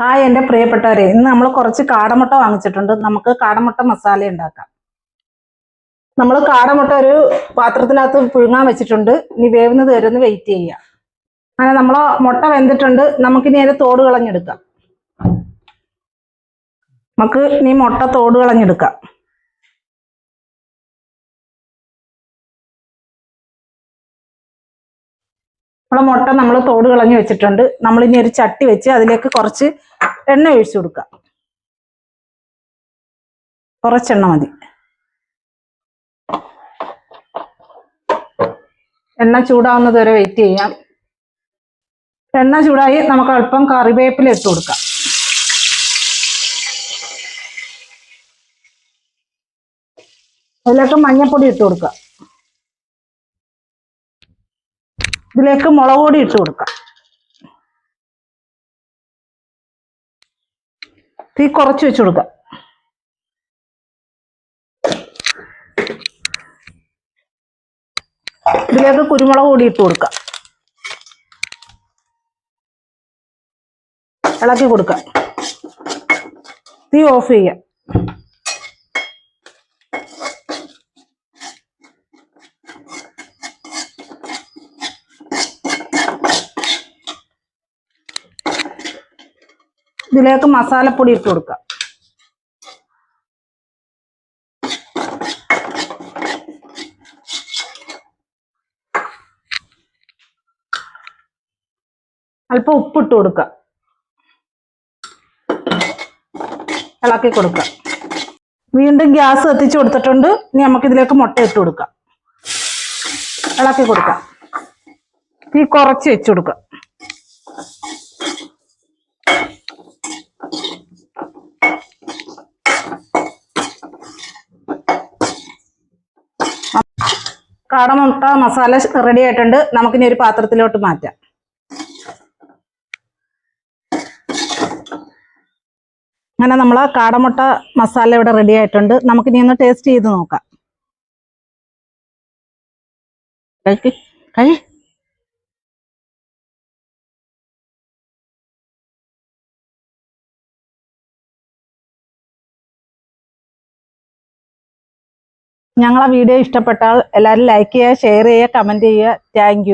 Hi എന്റെ പ്രിയപ്പെട്ടവരെ. ഇന്ന് നമ്മൾ കുറച്ച് കാടമുട്ട വാങ്ങിച്ചിട്ടുണ്ട്. നമുക്ക് കാടമുട്ട മസാല ഉണ്ടാക്കാം. നമ്മൾ കാടമുട്ട ഒരു പാത്രത്തിനകത്ത് പുഴുങ്ങാൻ വെച്ചിട്ടുണ്ട്. ഇനി വേവുന്നത് വരെ ഒന്ന് വെയിറ്റ് ചെയ്യാം. അങ്ങനെ നമ്മൾ മുട്ട വെന്തിട്ടുണ്ട്. നമുക്കിനി അതിന്റെ തോട് കളഞ്ഞെടുക്കാം. നമുക്ക് ഇനി മുട്ട തോട് കളഞ്ഞെടുക്കാം. നമ്മളെ മുട്ട നമ്മൾ തോട് കളഞ്ഞു വെച്ചിട്ടുണ്ട്. നമ്മൾ ഇനി ഒരു ചട്ടി വെച്ച് അതിലേക്ക് കുറച്ച് എണ്ണ ഒഴിച്ചു കൊടുക്കുക കുറച്ചെണ്ണ മതി. എണ്ണ ചൂടാവുന്നത് വരെ വെയിറ്റ് ചെയ്യാം. എണ്ണ ചൂടായി നമുക്ക് അല്പം കറിവേപ്പില ഇട്ട് കൊടുക്കാം. അതിലേക്ക് മഞ്ഞൾപ്പൊടി ഇട്ട് കൊടുക്കാം. ഇതിലേക്ക് മുളക് പൊടി ഇട്ട് കൊടുക്കാം. തീ കുറച്ച് വെച്ച് കൊടുക്കാം. ഇതിലേക്ക് കുരുമുളക് പൊടി ഇട്ട് കൊടുക്കാം. ഇളക്കി കൊടുക്കാം. തീ ഓഫ് ചെയ്യാം. ഇതിലേക്ക് മസാലപ്പൊടി ഇട്ട് കൊടുക്കാം. അല്പം ഉപ്പിട്ട് കൊടുക്കുക ഇളക്കി കൊടുക്കുക വീണ്ടും ഗ്യാസ് കത്തിച്ച് കൊടുത്തിട്ടുണ്ട്. ഇനി നമുക്ക് ഇതിലേക്ക് മുട്ട ഇട്ട് കൊടുക്കാം. ഇളക്കി കൊടുക്കാം. തീ കുറച്ച് വെച്ച് കൊടുക്കുക കാടമുട്ട മസാല റെഡി ആയിട്ടുണ്ട്. നമുക്കിനി ഒരു പാത്രത്തിലോട്ട് മാറ്റാം. അങ്ങനെ നമ്മൾ കാടമുട്ട മസാല ഇവിടെ റെഡി ആയിട്ടുണ്ട്. നമുക്കിനി ഒന്ന് ടേസ്റ്റ് ചെയ്ത് നോക്കാം. കഴിക്കും കഴി ഞങ്ങളെ വീഡിയോ ഇഷ്ടപ്പെട്ടാൽ എല്ലാവരും ലൈക്ക് ചെയ്യുക ഷെയർ ചെയ്യുക കമന്റ് ചെയ്യുക. താങ്ക്